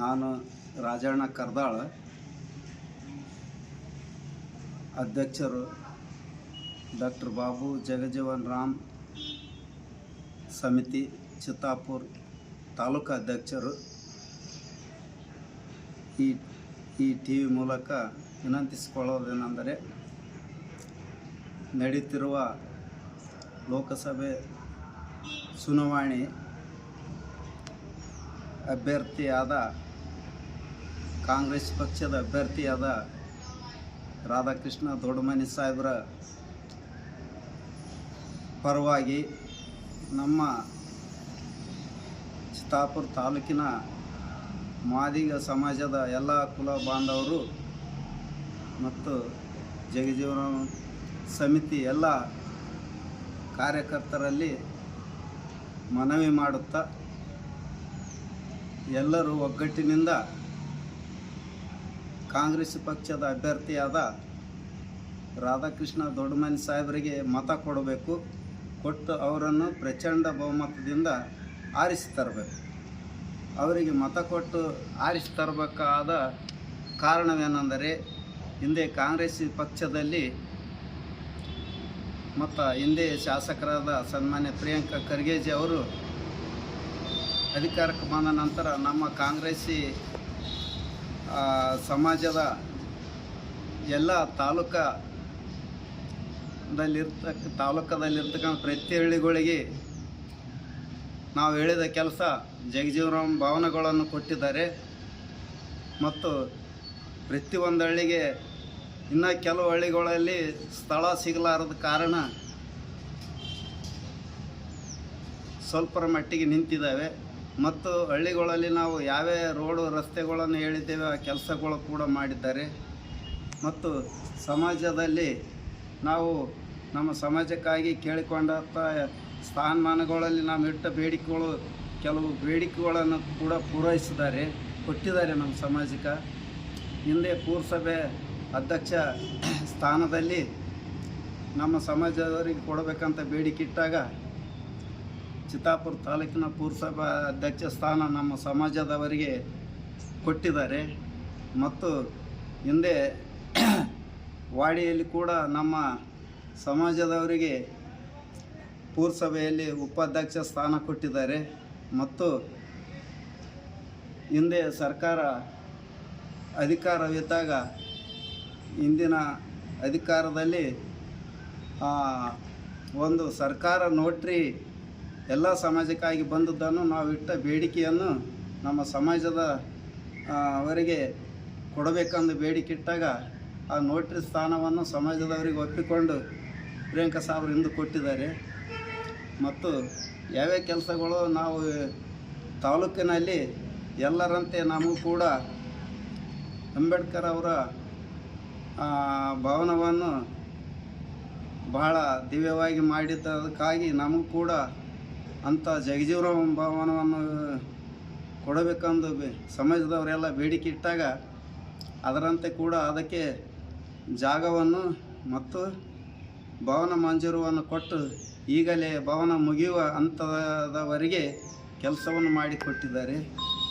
ನಾನು ರಾಜಣ್ಣ ಕರ್ದಾಳ, ಅಧ್ಯಕ್ಷರು ಡಾಕ್ಟರ್ ಬಾಬು ಜಗಜೀವನ್ ರಾಮ್ ಸಮಿತಿ, ಚಿತ್ತಾಪುರ್ ತಾಲೂಕು ಅಧ್ಯಕ್ಷರು. ಈ ಈ ಟಿ ವಿ ಮೂಲಕ ವಿನಂತಿಸಿಕೊಳ್ಳೋದೇನೆಂದರೆ, ನಡೀತಿರುವ ಲೋಕಸಭೆ ಚುನಾವಣೆ ಅಭ್ಯರ್ಥಿಯಾದ ಕಾಂಗ್ರೆಸ್ ಪಕ್ಷದ ಅಭ್ಯರ್ಥಿಯಾದ ರಾಧಾಕೃಷ್ಣ ದೊಡ್ಡಮನಿ ಸಾಹೇಬರ ಪರವಾಗಿ ನಮ್ಮ ಚಿತ್ತಾಪುರ ತಾಲೂಕಿನ ಮಾದಿಗ ಸಮಾಜದ ಎಲ್ಲ ಕುಲ ಬಾಂಧವರು ಮತ್ತು ಜಗಜೀವನ ಸಮಿತಿ ಎಲ್ಲ ಕಾರ್ಯಕರ್ತರಲ್ಲಿ ಮನವಿ ಮಾಡುತ್ತಾ ಎಲ್ಲರೂ ಒಗ್ಗಟ್ಟಿನಿಂದ ಕಾಂಗ್ರೆಸ್ ಪಕ್ಷದ ಅಭ್ಯರ್ಥಿಯಾದ ರಾಧಾಕೃಷ್ಣ ದೊಡ್ಡಮನಿ ಸಾಹೇಬರಿಗೆ ಮತ ಕೊಡಬೇಕು. ಕೊಟ್ಟು ಅವರನ್ನು ಪ್ರಚಂಡ ಬಹುಮತದಿಂದ ಆರಿಸಿ ತರಬೇಕು. ಅವರಿಗೆ ಮತ ಕೊಟ್ಟು ಆರಿಸಿ ತರಬೇಕಾದ ಕಾರಣವೇನೆಂದರೆ, ಹಿಂದೆ ಕಾಂಗ್ರೆಸ್ ಪಕ್ಷದಲ್ಲಿ ಮತ್ತು ಹಿಂದೆ ಶಾಸಕರಾದ ಸನ್ಮಾನ್ಯ ಪ್ರಿಯಾಂಕಾ ಖರ್ಗೆಜಿ ಅವರು ಅಧಿಕಾರಕ್ಕೆ ಬಂದ ನಂತರ ನಮ್ಮ ಕಾಂಗ್ರೆಸ್ಸಿ ಸಮಾಜದ ಎಲ್ಲ ತಾಲೂಕದಲ್ಲಿರ್ತಕ್ಕ ತಾಲೂಕದಲ್ಲಿರ್ತಕ್ಕಂಥ ಪ್ರತಿ ಹಳ್ಳಿಗಳಿಗೆ ನಾವು ಹೇಳಿದ ಕೆಲಸ ಜಗಜೀವರಾಮ್ ಭಾವನೆಗಳನ್ನು ಕೊಟ್ಟಿದ್ದಾರೆ. ಮತ್ತು ಪ್ರತಿಯೊಂದು ಹಳ್ಳಿಗೆ ಇನ್ನು ಕೆಲವು ಹಳ್ಳಿಗಳಲ್ಲಿ ಸ್ಥಳ ಸಿಗಲಾರದ ಕಾರಣ ಸ್ವಲ್ಪರ ಮಟ್ಟಿಗೆ ನಿಂತಿದ್ದಾವೆ. ಮತ್ತು ಹಳ್ಳಿಗಳಲ್ಲಿ ನಾವು ಯಾವ್ಯಾವ ರೋಡು ರಸ್ತೆಗಳನ್ನು ಹೇಳಿದ್ದೇವೆ, ಆ ಕೆಲಸಗಳು ಕೂಡ ಮಾಡಿದ್ದಾರೆ. ಮತ್ತು ಸಮಾಜದಲ್ಲಿ ನಾವು ನಮ್ಮ ಸಮಾಜಕ್ಕಾಗಿ ಕೇಳಿಕೊಂಡಂಥ ಸ್ಥಾನಮಾನಗಳಲ್ಲಿ ನಾವು ಇಟ್ಟ ಬೇಡಿಕೆಗಳು, ಕೆಲವು ಬೇಡಿಕೆಗಳನ್ನು ಕೂಡ ಪೂರೈಸಿದ್ದಾರೆ, ಕೊಟ್ಟಿದ್ದಾರೆ ನಮ್ಮ ಸಮಾಜಕ್ಕೆ. ಹಿಂದೆ ಪುರಸಭೆ ಅಧ್ಯಕ್ಷ ಸ್ಥಾನದಲ್ಲಿ ನಮ್ಮ ಸಮಾಜದವರಿಗೆ ಕೊಡಬೇಕಂತ ಬೇಡಿಕೆ ಇಟ್ಟಾಗ ಚಿತ್ತಾಪುರ ತಾಲೂಕಿನ ಪುರಸಭಾ ಅಧ್ಯಕ್ಷ ಸ್ಥಾನ ನಮ್ಮ ಸಮಾಜದವರಿಗೆ ಕೊಟ್ಟಿದ್ದಾರೆ. ಮತ್ತು ಹಿಂದೆ ವಾಡಿಯಲ್ಲಿ ಕೂಡ ನಮ್ಮ ಸಮಾಜದವರಿಗೆ ಪುರಸಭೆಯಲ್ಲಿ ಉಪಾಧ್ಯಕ್ಷ ಸ್ಥಾನ ಕೊಟ್ಟಿದ್ದಾರೆ. ಮತ್ತು ಹಿಂದೆ ಸರ್ಕಾರ ಅಧಿಕಾರವಿದ್ದಾಗ ಇಂದಿನ ಅಧಿಕಾರದಲ್ಲಿ ಒಂದು ಸರ್ಕಾರ ನೋಟ್ರಿ ಎಲ್ಲ ಸಮಾಜಕ್ಕಾಗಿ ಬಂದದ್ದನ್ನು ನಾವು ಇಟ್ಟ ಬೇಡಿಕೆಯನ್ನು ನಮ್ಮ ಸಮಾಜದ ಅವರಿಗೆ ಕೊಡಬೇಕೆಂದು ಬೇಡಿಕೆ ಇಟ್ಟಾಗ ಆ ನೋಟ್ರಿ ಸ್ಥಾನವನ್ನು ಸಮಾಜದವರಿಗೆ ಒಪ್ಪಿಕೊಂಡು ಪ್ರಿಯಾಂಕಾ ಸಾಬ್ರು ಇಂದು ಕೊಟ್ಟಿದ್ದಾರೆ. ಮತ್ತು ಯಾವ್ಯಾವ ಕೆಲಸಗಳು ನಾವು ತಾಲೂಕಿನಲ್ಲಿ ಎಲ್ಲರಂತೆ ನಮಗೂ ಕೂಡ ಅಂಬೇಡ್ಕರ್ ಅವರ ಭವನವನ್ನು ಬಹಳ ದಿವ್ಯವಾಗಿ ಮಾಡಿದ್ದಕ್ಕಾಗಿ ನಮಗೂ ಕೂಡ ಅಂಥ ಜಗಜೀವರಾಮ ಭವನವನ್ನು ಕೊಡಬೇಕೆಂದು ಸಮಾಜದವರೆಲ್ಲ ಬೇಡಿಕೆ ಇಟ್ಟಾಗ ಅದರಂತೆ ಕೂಡ ಅದಕ್ಕೆ ಜಾಗವನ್ನು ಮತ್ತು ಭವನ ಮಂಜೂರವನ್ನು ಕೊಟ್ಟು ಈಗಲೇ ಭವನ ಮುಗಿಯುವ ಹಂತದವರೆಗೆ ಕೆಲಸವನ್ನು ಮಾಡಿಕೊಟ್ಟಿದ್ದಾರೆ.